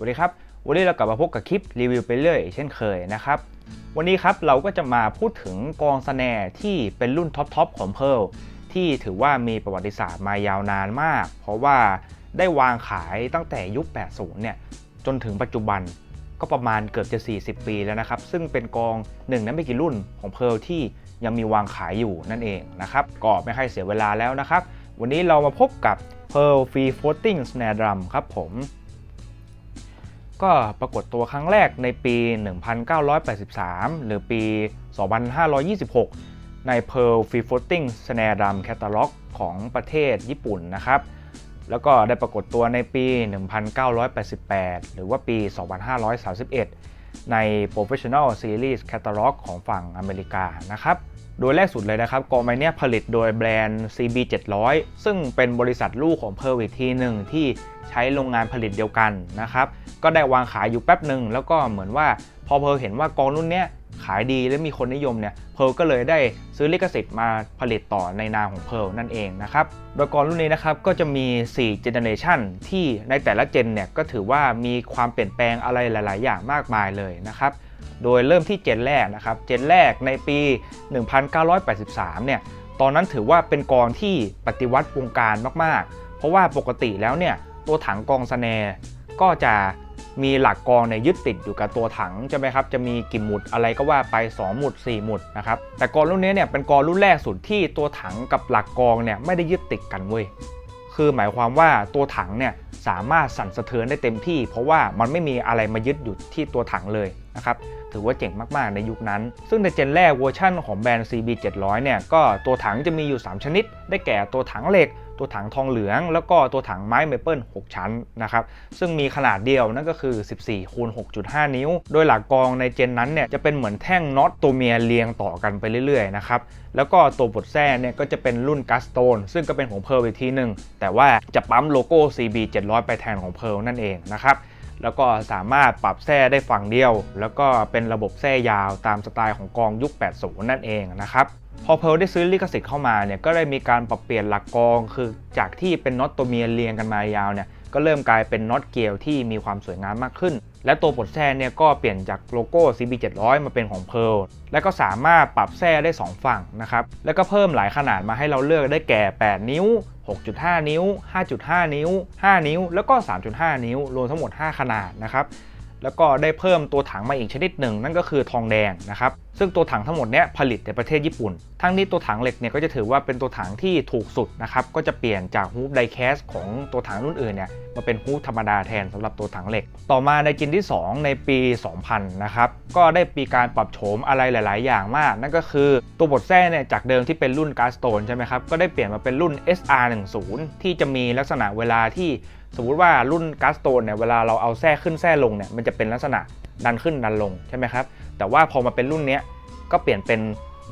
สวัสดีครับ วันนี้เรากลับมาพบกับคลิปรีวิวไปเรื่อยเช่นเคยนะครับ วันนี้ครับเราก็จะมาพูดถึงกองสแนร์ที่เป็นรุ่นท็อปๆของเพร์ลที่ถือว่ามีประวัติศาสตร์มายาวนานมาก เพราะว่าได้วางขายตั้งแต่ยุค 80 เนี่ย จนถึงปัจจุบันก็ประมาณเกือบจะ 40 ปีแล้วนะครับ ซึ่งเป็นกองหนึ่งในไม่กี่รุ่นของเพร์ลที่ยังมีวางขายอยู่นั่นเองนะครับก็ไม่ให้เสียเวลาแล้วนะครับ วันนี้เรามาพบกับ Pearl Free Floating Snare Drum ครับผม ก็ปรากฏตัวครั้งแรกในปี 1983 หรือปี 2526 ใน Pearl Free Floating Snare Drum Catalog ของประเทศญี่ปุ่นนะครับ แล้วก็ได้ปรากฏตัวในปี 1988 หรือว่าปี 2531 ใน Professional Series Catalog ของฝั่งอเมริกานะครับ โดยแรกสุดเลยนะครับกองไม้เนี่ยผลิตโดยแบรนด์ CB 700 ซึ่งเป็นบริษัทลูกของ p e r อีกทีหนึ่งที่ใช้โรงงานผลิตเดียวกันนะครับ ก็ได้วางขายอยู่แป๊บหนึ่งแล้วก็เหมือนว่าพอเพ r เห็นว่ากองรุ่นเนี้ยขายดีและมีคนนิยมเนี่ยเพ r ก็เลยได้ซื้อลิขสิทธิ์มาผลิตต่อในนามของเพ r นั่นเองนะครับ โดยกองรุ่นนี้นะครับก็จะมี 4 generation ที่ในแต่ละเจนเนี่ยก็ถือว่ามีความเปลี่ยนแปลงอะไรหลาย ๆ อย่างมากมายเลยนะครับ โดยเริ่มที่เจนแรกนะครับ เจนแรกในปี 1983 เนี่ย ตอนนั้นถือว่าเป็นกองที่ปฏิวัติวงการมากๆ เพราะว่าปกติแล้วเนี่ยตัวถังกองสแนก็จะมีหลักกองเนี่ยยึดติดอยู่กับตัวถังใช่ไหมครับ จะมีกี่หมุดอะไรก็ว่าไป 2 หมุด 4 หมุดนะครับ แต่กองรุ่นนี้เนี่ยเป็นกองรุ่นแรกสุดที่ตัวถังกับหลักกองเนี่ยไม่ได้ยึดติดกันเว้ย คือหมายความว่าตัวถังเนี่ยสามารถสั่นสะเทือนได้เต็มที่ เพราะว่ามันไม่มีอะไรมายึดอยู่ที่ตัวถังเลยนะครับถือว่าเจ๋งมากๆในยุคนั้น ซึ่งในเจนแรกเวอร์ชั่นของแบรนด์ CB 700เนี่ยก็ตัวถังจะมีอยู่ 3 ชนิด ได้แก่ตัวถังเหล็ก ตัวถังทองเหลือง แล้วก็ตัวถังไม้เมเปิล6ชั้นนะครับซึ่งมีขนาดเดียวนั่นก็คือ 14คูณ6.5 นิ้ว โดยหลักกองในเจนนั้นเนี่ยจะเป็นเหมือนแท่งน็อตตัวเมียเรียงต่อกันไปเรื่อยๆนะครับแล้วก็ตัวบดแส้เนี่ยก็จะเป็นรุ่นกัสโตนซึ่งก็เป็นของเพ r ร์อีกทีหนึ่งแต่ว่าจะปั๊มโลโก้ CB 700ไปแทนของเพ r ร์นั่นเองนะครับ แล้วก็สามารถปรับแท้ได้ฝั่งเดียว แล้วก็เป็นระบบแท้ยาวตามสไตล์ของกองยุค 80 นั่นเองนะครับพอเพลได้ซื้อลิขสิทธิ์เข้ามาเนี่ยก็ได้มีการปรับเปลี่ยนหลักกองคือจากที่เป็นน็อตตัวเมียเรียงกันมายาวเนี่ย ก็เริ่มกลายเป็นน็อตเกลียวที่มีความสวยงามมากขึ้น และตัวปลดแส้เนี่ยก็เปลี่ยนจากโลโก้ CB 700มาเป็นของ Pearl และก็สามารถปรับแส้ได้ 2 ฝั่งนะครับ แล้วก็เพิ่มหลายขนาดมาให้เราเลือกได้แก่ 8 นิ้ว 6.5 นิ้ว 5.5 นิ้ว 5 นิ้ว แล้วก็ 3.5 นิ้ว รวมทั้งหมด 5 ขนาดนะครับ แล้วก็ได้เพิ่มตัวถังมาอีกชนิดหนึ่งนั่นก็คือทองแดงนะครับซึ่งตัวถังทั้งหมดเนี้ยผลิตในประเทศญี่ปุ่น ทั้งนี้ตัวถังเหล็กเนี่ยก็จะถือว่าเป็นตัวถังที่ถูกสุดนะครับก็จะเปลี่ยนจากฮูปไดแคสของตัวถังรุ่นอื่นเนี่ยมาเป็นฮูปธรรมดาแทนสำหรับตัวถังเหล็ก ต่อมาในจินที่ 2 ในปี 2000 นะครับก็ได้มีการปรับโฉมอะไรหลาย ๆ อย่างมาก นั่นก็คือตัวบทแส้เนี่ยจากเดิมที่เป็นรุ่นการ์สโตนใช่ไหมครับก็ได้เปลี่ยนมาเป็นรุ่น SR10 ที่จะมีลักษณะเวลาที่สมมุติว่ารุ่นการ์สโตนเนี่ยเวลาเราเอาแส้ขึ้นแส้ลงเนี่ยมันจะเป็นลักษณะดันขึ้นดันลงใช่ไหมครับแต่ว่าพอมาเป็นรุ่นเนี้ยก็เปลี่ยนเป็น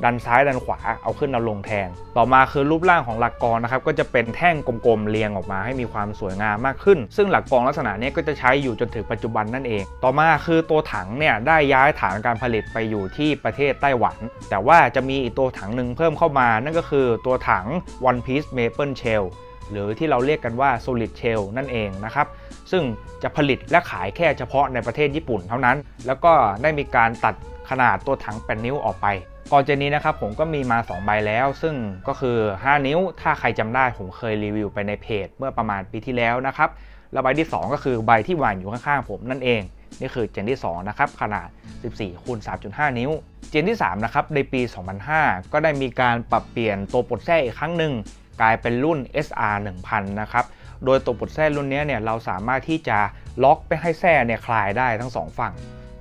ดันซ้ายดันขวาเอาขึ้นเอาลงแทน ต่อมาคือรูปร่างของหลักกองนะครับก็จะเป็นแท่งกลมๆเรียงออกมาให้มีความสวยงามมากขึ้น ซึ่งหลักกองลักษณะนี้ก็จะใช้อยู่จนถึงปัจจุบันนั่นเอง ต่อมาคือตัวถังเนี่ยได้ย้ายฐานการผลิตไปอยู่ที่ประเทศไต้หวัน แต่ว่าจะมีอีกตัวถังหนึ่งเพิ่มเข้ามา นั่นก็คือตัวถัง One Piece Maple Shell หรือที่เราเรียกกันว่า solid shell นั่นเองนะครับ ซึ่งจะผลิตและขายแค่เฉพาะในประเทศญี่ปุ่นเท่านั้น แล้วก็ได้มีการตัดขนาดตัวถัง 8 นิ้วออกไปก่อนเจนี้นะครับผมก็มีมา 2 ใบแล้ว ซึ่งก็คือ 5 นิ้ว ถ้าใครจำได้ผมเคยรีวิวไปในเพจ เมื่อประมาณปีที่แล้วนะครับแล้วใบที่ 2 ก็คือใบที่วางอยู่ข้างๆผมนั่นเอง นี่คือเจนที่ 2 นะครับ ขนาด 14คูณ3.5 นิ้ว เจนที่ 3 นะครับ ในปี 2005 ก็ได้มีการปรับเปลี่ยนตัวปลดแส้อีกครั้งหนึ่ง กลายเป็นรุ่น SR 1000 นะครับ โดยตัวปลดแส้รุ่นนี้เนี่ยเราสามารถที่จะล็อกไปให้แส้เนี่ยคลายได้ทั้งสองฝั่ง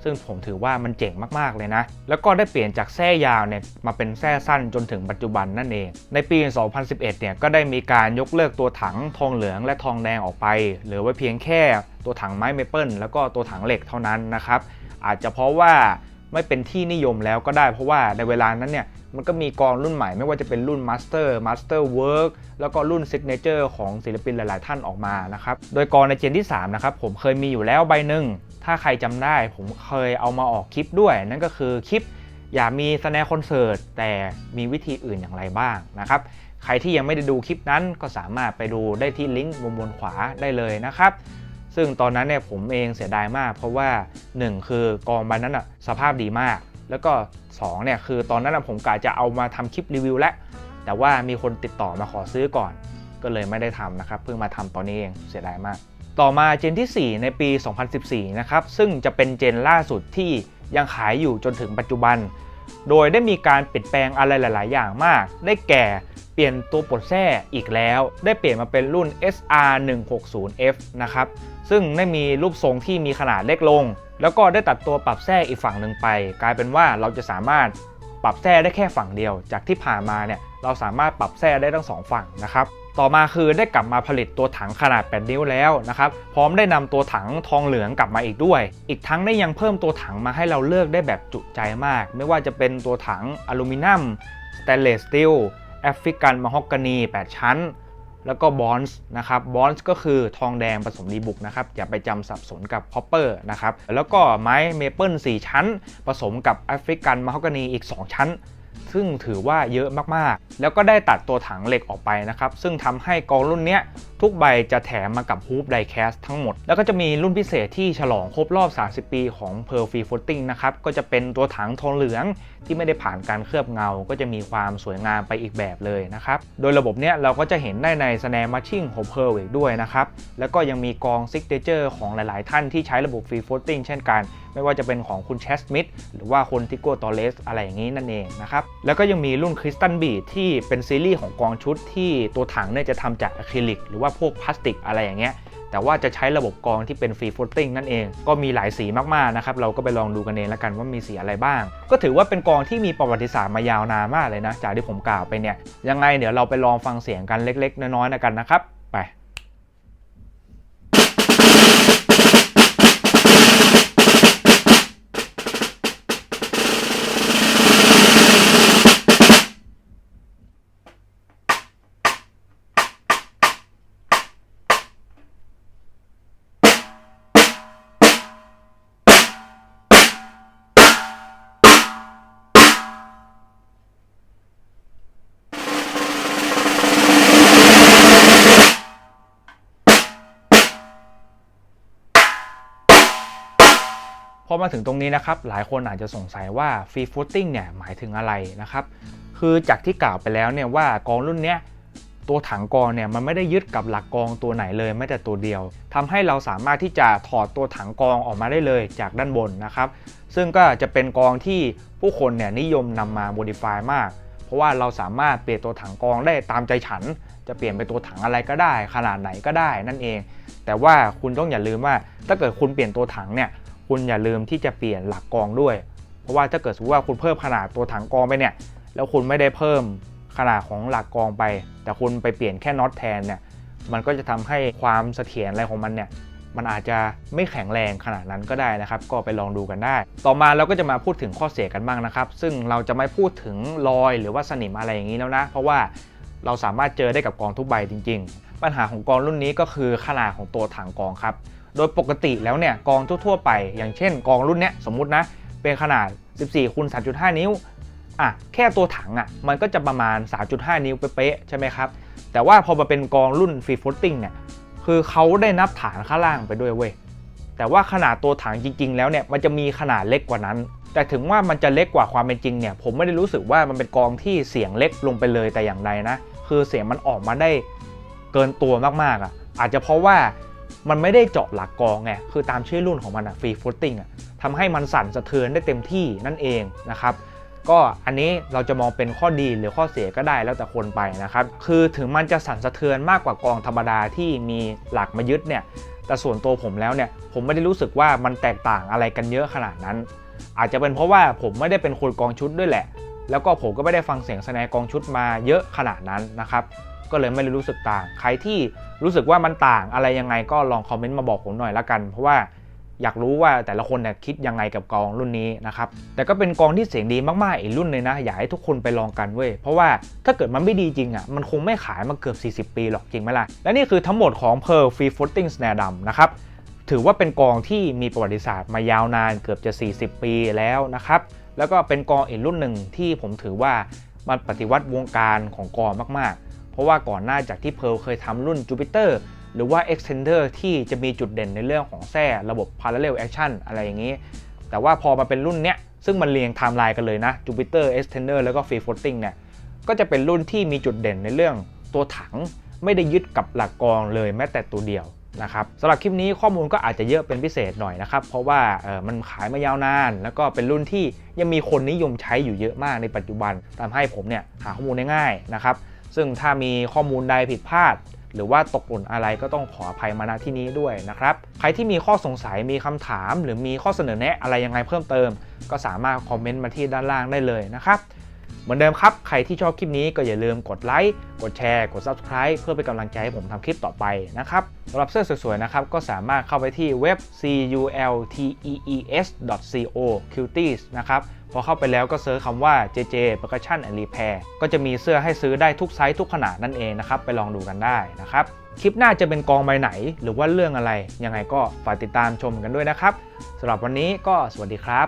ซึ่งผมถือว่ามันเจ๋งมาก ๆ เลยนะ แล้วก็ได้เปลี่ยนจากแส้ยาวเนี่ยมาเป็นแส้สั้นจนถึงปัจจุบันนั่นเอง ในปี 2011 เนี่ยก็ได้มีการยกเลิกตัวถังทองเหลืองและทองแดงออกไป เหลือไว้เพียงแค่ตัวถังไม้เมเปิลแล้วก็ตัวถังเหล็กเท่านั้นนะครับ อาจจะเพราะว่าไม่เป็นที่นิยมแล้วก็ได้เพราะว่าในเวลานั้นเนี่ยมันก็มีกองรุ่นใหม่ไม่ว่าจะเป็นรุ่น Master Master Work แล้วก็รุ่น Signature ของศิลปินหลาย ๆ ท่านออกมานะครับ โดยกองในเจนที่ 3 นะครับ ผมเคยมีอยู่แล้วใบหนึ่ง ถ้าใครจำได้ ผมเคยเอามาออกคลิปด้วย นั่นก็คือคลิปอย่ามีสแนร์คอนเสิร์ตแต่มีวิธีอื่นอย่างไรบ้างนะครับ ใครที่ยังไม่ได้ดูคลิปนั้นก็สามารถไปดูได้ที่ลิงก์มุมบนขวาได้เลยนะครับซึ่งตอนนั้นเนี่ยผมเองเสียดายมาก เพราะว่า 1 คือกองใบนั้นอะสภาพดีมาก แล้วก็2เนี่ยคือตอนนั้นผมกะจะเอามาทำคลิปรีวิวแล้วแต่ว่ามีคนติดต่อมาขอซื้อก่อน ก็เลยไม่ได้ทำนะครับ เพิ่งมาทำตอนนี้เองเสียดายมาก ต่อมาเจนที่ 4 ในปี 2014 นะครับ ซึ่งจะเป็นเจนล่าสุดที่ยังขายอยู่จนถึงปัจจุบัน โดยได้มีการเปลี่ยนแปลงอะไรหลาย ๆ อย่างมาก ได้แก่เปลี่ยนตัวปลดแทร่อีกแล้ว ได้เปลี่ยนมาเป็นรุ่น SR 160F นะครับ ซึ่งได้มีรูปทรงที่มีขนาดเล็กลง แล้วก็ได้ตัดตัวปรับแทร่อีกฝั่งหนึ่งไป กลายเป็นว่าเราจะสามารถปรับแทร่ได้แค่ฝั่งเดียว จากที่ผ่านมาเนี่ยเราสามารถปรับแทร่ได้ทั้งสองฝั่งนะครับต่อมาคือได้กลับมาผลิตตัวถังขนาด 8 นิ้วแล้วนะครับ พร้อมได้นำตัวถังทองเหลืองกลับมาอีกด้วย อีกทั้งได้ยังเพิ่มตัวถังมาให้เราเลือกได้แบบจุใจมาก ไม่ว่าจะเป็นตัวถังอลูมิเนียมสเตนเลสสตีลแอฟริกันม a ฮอกกานี 8 ชั้น แล้วก็บอนส์นะครับบอนส์ก็คือทองแดงผสมดีบุกนะครับอย่าไปจำสับสนกับคอปเปอร์นะครับแล้วก็ไม้เมเปิล4ชั้น ผสมกับแอฟริกันมาฮอกกานีอีก 2 ชั้น ซึ่งถือว่าเยอะมากๆ แล้วก็ได้ตัดตัวถังเหล็กออกไปนะครับ ซึ่งทำให้กองรุ่นนี้ทุกใบจะแถมมากับฮูปไดแคสทั้งหมด แล้วก็จะมีรุ่นพิเศษที่ฉลองครบรอบ 30 ปีของ Pearl Free Floating นะครับ ก็จะเป็นตัวถังทองเหลืองที่ไม่ได้ผ่านการเคลือบเงา ก็จะมีความสวยงามไปอีกแบบเลยนะครับ โดยระบบเนี้ยเราก็จะเห็นได้ใน Snare Matching ของ Pearl อีกด้วยนะครับ แล้วก็ยังมีกอง Signature ของหลาย ๆ ท่านที่ใช้ระบบ Free Floating เช่นกัน ไม่ว่าจะเป็นของคุณแชสมิธหรือว่าคนทิโก้ตอเลสอะไรอย่างนี้นั่นเองนะครับ แล้วก็ยังมีรุ่นคริสตัลบีที่เป็นซีรีส์ของกองชุดที่ตัวถังเนี่ยจะทำจากอะคริลิกหรือว่าพวกพลาสติกอะไรอย่างเงี้ยแต่ว่าจะใช้ระบบกองที่เป็นฟรีฟลติ้งนั่นเอง ก็มีหลายสีมากๆนะครับ เราก็ไปลองดูกันเองแล้วกันว่ามีสีอะไรบ้าง ก็ถือว่าเป็นกองที่มีประวัติศาสตร์มายาวนานมากเลยนะ จากที่ผมกล่าวไปเนี่ย ยังไงเดี๋ยวเราไปลองฟังเสียงกันเล็ก ๆ น้อยๆนะกันนะครับ พอมาถึงตรงนี้นะครับหลายคนอาจจะสงสัยว่าฟรีฟูตติ้งเนี่ยหมายถึงอะไรนะครับคือจากที่กล่าวไปแล้วเนี่ยว่ากองรุ่นเนี้ยตัวถังกองเนี่ยมันไม่ได้ยึดกับหลักกองตัวไหนเลยแม้แต่ตัวเดียวทำให้เราสามารถที่จะถอดตัวถังกองออกมาได้เลยจากด้านบนนะครับ ซึ่งก็จะเป็นกองที่ผู้คนเนี่ยนิยมนำมาโมดิฟายมาก เพราะว่าเราสามารถเปลี่ยนตัวถังกองได้ตามใจฉัน จะเปลี่ยนเป็นตัวถังอะไรก็ได้ ขนาดไหนก็ได้นั่นเอง แต่ว่าคุณต้องอย่าลืมว่าถ้าเกิดคุณเปลี่ยนตัวถังเนี่ย คุณอย่าลืมที่จะเปลี่ยนหลักกองด้วย เพราะว่าถ้าเกิดสมมติว่าคุณเพิ่มขนาดตัวถังกองไปเนี่ย แล้วคุณไม่ได้เพิ่มขนาดของหลักกองไป แต่คุณไปเปลี่ยนแค่น็อตแทนเนี่ย มันก็จะทำให้ความเสถียรอะไรของมันเนี่ย มันอาจจะไม่แข็งแรงขนาดนั้นก็ได้นะครับ ก็ไปลองดูกันได้ ต่อมาเราก็จะมาพูดถึงข้อเสียกันบ้างนะครับ ซึ่งเราจะไม่พูดถึงรอยหรือว่าสนิมอะไรอย่างนี้แล้วนะ เพราะว่าเราสามารถเจอได้กับกองทุกใบจริง ๆ ปัญหาของกองรุ่นนี้ก็คือขนาดของตัวถังกองครับ โดยปกติแล้วเนี่ยกองทั่วๆไป อย่างเช่นกองรุ่นเนี้ยสมมุตินะ เป็นขนาด 14คูณ3.5 นิ้วอะแค่ตัวถังอะมันก็จะประมาณ 3.5 นิ้วเป๊ะๆใช่ไหมครับ แต่ว่าพอมาเป็นกองรุ่นฟรีฟุตติ้งเนี่ยคือเขาได้นับฐานข้างล่างไปด้วยเว้ยแต่ว่าขนาดตัวถังจริง ๆ แล้วเนี่ยมันจะมีขนาดเล็กกว่านั้น แต่ถึงว่ามันจะเล็กกว่าความเป็นจริงเนี่ยผมไม่ได้รู้สึกว่ามันเป็นกองที่เสียงเล็กลงไปเลยแต่อย่างใดนะ คือเสียงมันออกมาได้เกินตัวมากๆอะอาจจะเพราะว่า มันไม่ได้เจาะหลักกองไงคือตามชื่อรุ่นของมันอะฟรีฟุตติ้งอะทำให้มันสั่นสะเทือนได้เต็มที่นั่นเองนะครับก็อันนี้เราจะมองเป็นข้อดีหรือข้อเสียก็ได้แล้วแต่คนไปนะครับ คือถึงมันจะสั่นสะเทือนมากกว่ากองธรรมดาที่มีหลักมายึดเนี่ย แต่ส่วนตัวผมแล้วเนี่ย ผมไม่ได้รู้สึกว่ามันแตกต่างอะไรกันเยอะขนาดนั้น อาจจะเป็นเพราะว่าผมไม่ได้เป็นคนกองชุดด้วยแหละ แล้วก็ผมก็ไม่ได้ฟังเสียงสแนกองชุดมาเยอะขนาดนั้นนะครับ ก็เลยไม่ได้รู้สึกต่าง ใครที่รู้สึกว่ามันต่างอะไรยังไงก็ลองคอมเมนต์มาบอกผมหน่อยละกัน เพราะว่าอยากรู้ว่าแต่ละคนเนี่ยคิดยังไงกับกองรุ่นนี้นะครับ แต่ก็เป็นกองที่เสียงดีมากๆอีกรุ่นเลยนะ อยากให้ทุกคนไปลองกันเว้ย เพราะว่าถ้าเกิดมันไม่ดีจริงอะ มันคงไม่ขายมาเกือบ 40 ปีหรอกจริงไหมล่ะ และนี่คือทั้งหมดของ Pearl Free Floating Snare ดำนะครับ ถือว่าเป็นกองที่มีประวัติศาสตร์มายาวนานเกือบจะ 40 ปีแล้วนะครับ แล้วก็เป็นกองอีกรุ่นหนึ่งที่ผมถือว่ามันปฏิวัติวงการของกองมากๆ เพราะว่าก่อนหน้าจากที่เพลเคยทำรุ่นจูปิเตอร์หรือว่า extender ที่จะมีจุดเด่นในเรื่องของแท้ระบบ parallel action อะไรอย่างนี้ แต่ว่าพอมาเป็นรุ่นเนี้ยซึ่งมันเรียงไทม์ไลน์กันเลยนะ Jupiter extender แล้วก็ free floating เนี่ยก็จะเป็นรุ่นที่มีจุดเด่นในเรื่องตัวถังไม่ได้ยึดกับหลักกองเลยแม้แต่ตัวเดียวนะครับสำหรับคลิปนี้ข้อมูลก็อาจจะเยอะเป็นพิเศษหน่อยนะครับ เพราะว่ามันขายมายาวนาน แล้วก็เป็นรุ่นที่ยังมีคนนิยมใช้อยู่เยอะมากในปัจจุบันทำให้ผมเนี่ยหาข้อมูลได้ง่ายนะครับ ซึ่งถ้ามีข้อมูลใดผิดพลาด หรือว่าตกหล่นอะไรก็ต้องขออภัยมาณที่นี้ด้วยนะครับ ใครที่มีข้อสงสัยมีคำถาม หรือมีข้อเสนอแนะอะไรยังไงเพิ่มเติม ก็สามารถคอมเมนต์มาที่ด้านล่างได้เลยนะครับ เหมือนเดิมครับ ใครที่ชอบคลิปนี้ก็อย่าลืมกดไลค์ กดแชร์ กด Subscribe เพื่อเป็นกำลังใจให้ผมทำคลิปต่อไปนะครับสำหรับเสื้อสวยๆนะครับ ก็สามารถเข้าไปที่เว็บ cultees.co cuties นะครับพอเข้าไปแล้วก็เซิร์ชคำว่า JJ Percussion and Repair ก็จะมีเสื้อให้ซื้อได้ทุกไซส์ทุกขนาดนั่นเองนะครับ ไปลองดูกันได้นะครับ คลิปหน้าจะเป็นกองใบไหน หรือว่าเรื่องอะไร ยังไงก็ฝากติดตามชมกันด้วยนะครับสำหรับวันนี้ก็สวัสดีครับ